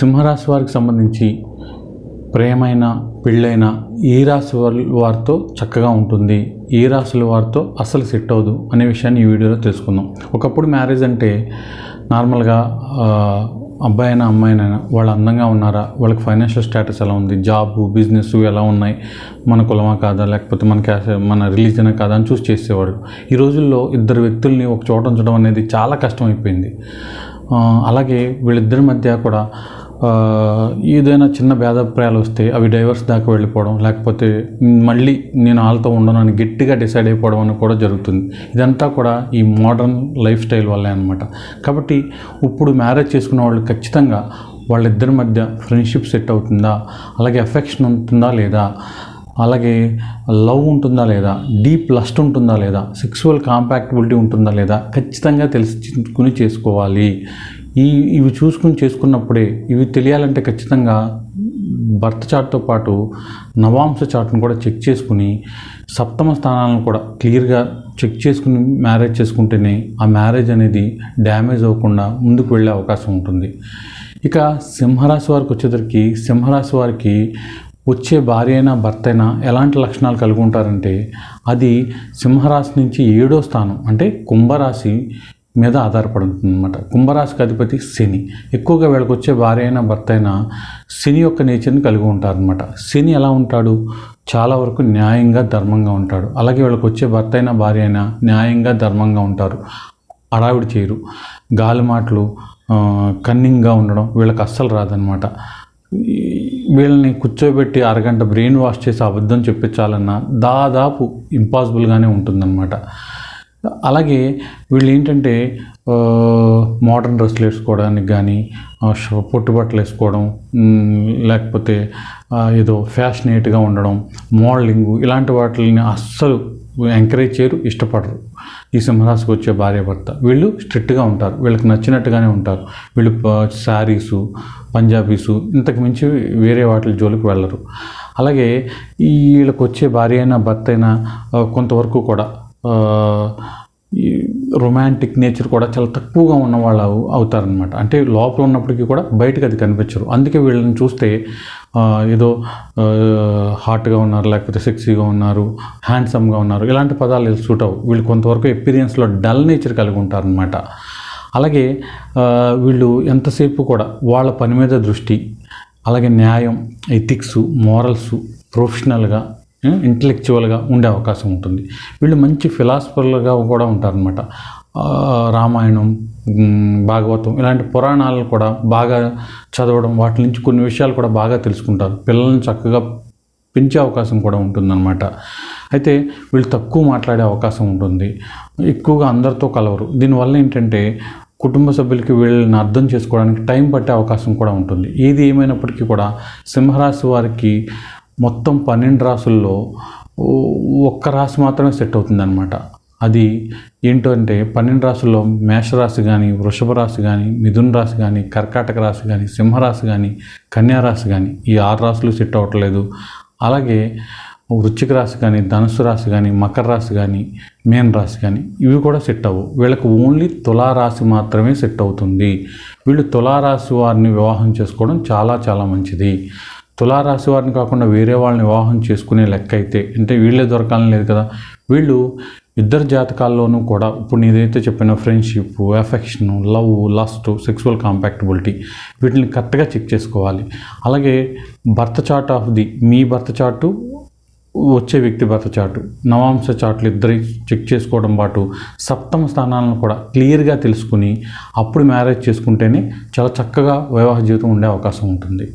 సింహరాశి వారికి సంబంధించి ప్రేమైన పెళ్ళైన ఈ రాశి వారితో చక్కగా ఉంటుంది. ఈ రాశుల వారితో అసలు సెట్ అవ్వదు అనే విషయాన్ని ఈ వీడియోలో తెలుసుకుందాం. ఒకప్పుడు మ్యారేజ్ అంటే నార్మల్గా అబ్బాయినా అబ్బాయి అయినా వాళ్ళు అందంగా ఉన్నారా? వాళ్ళకి ఫైనాన్షియల్ స్టేటస్ ఎలా ఉంది? జాబ్ బిజినెస్ ఎలా ఉన్నాయి? మన కులమా కాదా? లేకపోతే మన క్యాస్ మన రిలీజనా కాదా? అని చూసి చేసేవాడు. ఈ రోజుల్లో ఇద్దరు వ్యక్తుల్ని ఒక చోట ఉంచడం అనేది చాలా కష్టం అయిపోయింది అలాగే వీళ్ళిద్దరి మధ్య కూడా ఏదైనా చిన్న భేదాభిప్రాయాలు వస్తే అవి డైవర్స్ దాకా వెళ్ళిపోవడం లేకపోతే మళ్ళీ నేను వాళ్ళతో ఉండను అని గట్టిగా డిసైడ్ అయిపోవడం అని కూడా జరుగుతుంది. ఇదంతా కూడా ఈ మోడర్న్ లైఫ్ స్టైల్ వల్లే అనమాట కాబట్టి ఇప్పుడు మ్యారేజ్ చేసుకున్న వాళ్ళు ఖచ్చితంగా వాళ్ళిద్దరి మధ్య ఫ్రెండ్షిప్ సెట్ అవుతుందా? అలాగే ఎఫెక్షన్ ఉంటుందా లేదా? అలాగే లవ్ ఉంటుందా లేదా? డీప్ లస్ట్ ఉంటుందా లేదా? సెక్సువల్ కాంపాక్టబిలిటీ ఉంటుందా లేదా? ఖచ్చితంగా తెలుసుకుని చేసుకోవాలి. ఈ ఇవి చూసుకుని చేసుకున్నప్పుడే ఇవి తెలియాలంటే ఖచ్చితంగా భర్త చార్ట్తో పాటు నవాంశ చార్ట్ను కూడా చెక్ చేసుకుని సప్తమ స్థానాలను కూడా క్లియర్గా చెక్ చేసుకుని మ్యారేజ్ చేసుకుంటేనే ఆ మ్యారేజ్ అనేది డ్యామేజ్ అవ్వకుండా ముందుకు వెళ్ళే అవకాశం ఉంటుంది. ఇక సింహరాశి వారికి వచ్చేసరికి సింహరాశి వారికి వచ్చే భార్య అయినా భర్త అయినా ఎలాంటి లక్షణాలు కలిగి ఉంటారంటే అది సింహరాశి నుంచి ఏడో స్థానం అంటే కుంభరాశి మీద ఆధారపడి ఉంటుంది అనమాట కుంభరాశికి అధిపతి శని. ఎక్కువగా వీళ్ళకి వచ్చే భార్య అయినా భర్త అయినా శని యొక్క నేచర్ని కలిగి ఉంటారనమాట శని ఎలా ఉంటాడు? చాలా వరకు న్యాయంగా ధర్మంగా ఉంటాడు. అలాగే వీళ్ళకి వచ్చే భర్త అయినా భార్య అయినా న్యాయంగా ధర్మంగా ఉంటారు. అడావిడి చేయరు. గాలి మాటలు కన్నింగ్గా ఉండడం వీళ్ళకి అస్సలు రాదనమాట ఈ- వీళ్ళని కూర్చోబెట్టి అరగంట బ్రెయిన్ వాష్ చేసి అబద్ధం చెప్పించాలన్నా దాదాపు ఇంపాసిబుల్గానే ఉంటుందన్నమాట. అలాగే వీళ్ళు ఏంటంటే మోడర్న్ డ్రెస్సులు వేసుకోవడానికి కానీ పొట్టుబట్టలు వేసుకోవడం లేకపోతే ఏదో ఫ్యాషనేట్గా ఉండడం మోడలింగ్ ఇలాంటి వాటిని అస్సలు ఎంకరేజ్ చేయరు ఇష్టపడరు. ఈ సింహరాశికి వచ్చే భార్య భర్త. వీళ్ళు స్ట్రిక్ట్గా ఉంటారు. వీళ్ళకి నచ్చినట్టుగానే ఉంటారు. వీళ్ళు శారీసు పంజాబీసు ఇంతకు మించి వేరే వాటి జోలికి వెళ్ళరు. అలాగే వీళ్ళకి వచ్చే భార్య అయినా భర్త అయినా కొంతవరకు కూడా రొమాంటిక్ నేచర్ కూడా చాలా తక్కువగా ఉన్న వాళ్ళు అవుతారనమాట అంటే లోపల ఉన్నప్పటికీ కూడా బయటకు అది కనిపించరు. అందుకే వీళ్ళని చూస్తే ఏదో హాట్గా ఉన్నారు లేకపోతే సెక్సీగా ఉన్నారు హ్యాండ్సమ్గా ఉన్నారు ఇలాంటి పదాలు సూట్ అవు వీళ్ళు కొంతవరకు ఎక్స్పీరియన్స్లో డల్ నేచర్ కలిగి ఉంటారనమాట అలాగే వీళ్ళు ఎంతసేపు కూడా వాళ్ళ పని మీద దృష్టి అలాగే న్యాయం ఎథిక్స్ మోరల్స్ ప్రొఫెషనల్గా ఇంటలెక్చువల్గా ఉండే అవకాశం ఉంటుంది. వీళ్ళు మంచి ఫిలాసఫర్లుగా కూడా ఉంటారనమాట రామాయణం భాగవతం ఇలాంటి పురాణాలు కూడా బాగా చదవడం వాటి నుంచి కొన్ని విషయాలు కూడా బాగా తెలుసుకుంటారు. పిల్లల్ని చక్కగా పెంచే అవకాశం కూడా ఉంటుందన్నమాట. అయితే వీళ్ళు తక్కువ మాట్లాడే అవకాశం ఉంటుంది. ఎక్కువగా అందరితో కలవరు. దీనివల్ల ఏంటంటే కుటుంబ సభ్యులకి వీళ్ళని అర్థం చేసుకోవడానికి టైం పట్టే అవకాశం కూడా ఉంటుంది. ఏది ఏమైనప్పటికీ కూడా సింహరాశి వారికి మొత్తం పన్నెండు రాసుల్లో ఒక్క రాశి మాత్రమే సెట్ అవుతుందన్నమాట. అది ఏంటంటే పన్నెండు రాశుల్లో మేషరాశి కానీ వృషభ రాశి కానీ మిథున రాశి కానీ కర్కాటక రాశి కానీ సింహరాశి కానీ కన్యారాశి కానీ ఈ ఆరు రాశులు సెట్ అవ్వట్లేదు. అలాగే వృశ్చిక రాశి కానీ ధనుసు రాశి కానీ మకర రాశి కానీ మేన రాశి కానీ ఇవి కూడా సెట్ అవ్వవు వీళ్ళకి ఓన్లీ తులారాశి మాత్రమే సెట్ అవుతుంది. వీళ్ళు తులారాశి వారిని వివాహం చేసుకోవడం చాలా చాలా మంచిది. తులారాశి వారిని కాకుండా వేరే వాళ్ళని వివాహం చేసుకునే లెక్క అయితే అంటే వీళ్ళే దొరకాలని లేదు కదా. వీళ్ళు ఇద్దరు జాతకాల్లోనూ కూడా ఇప్పుడు నేనైతే చెప్పిన friendship affection love lust sexual compatibility వీటిని కరెక్ట్గా చెక్ చేసుకోవాలి. అలాగే భర్త చార్ట్ ఆఫ్ ది మీ భర్త చార్టు వచ్చే వ్యక్తి భర్త చాటు నవాంశ చాట్లు ఇద్దరి చెక్ చేసుకోవడం పాటు సప్తమ స్థానాలను కూడా క్లియర్గా తెలుసుకుని అప్పుడు మ్యారేజ్ చేసుకుంటేనే చాలా చక్కగా వివాహ జీవితం ఉండే అవకాశం ఉంటుంది.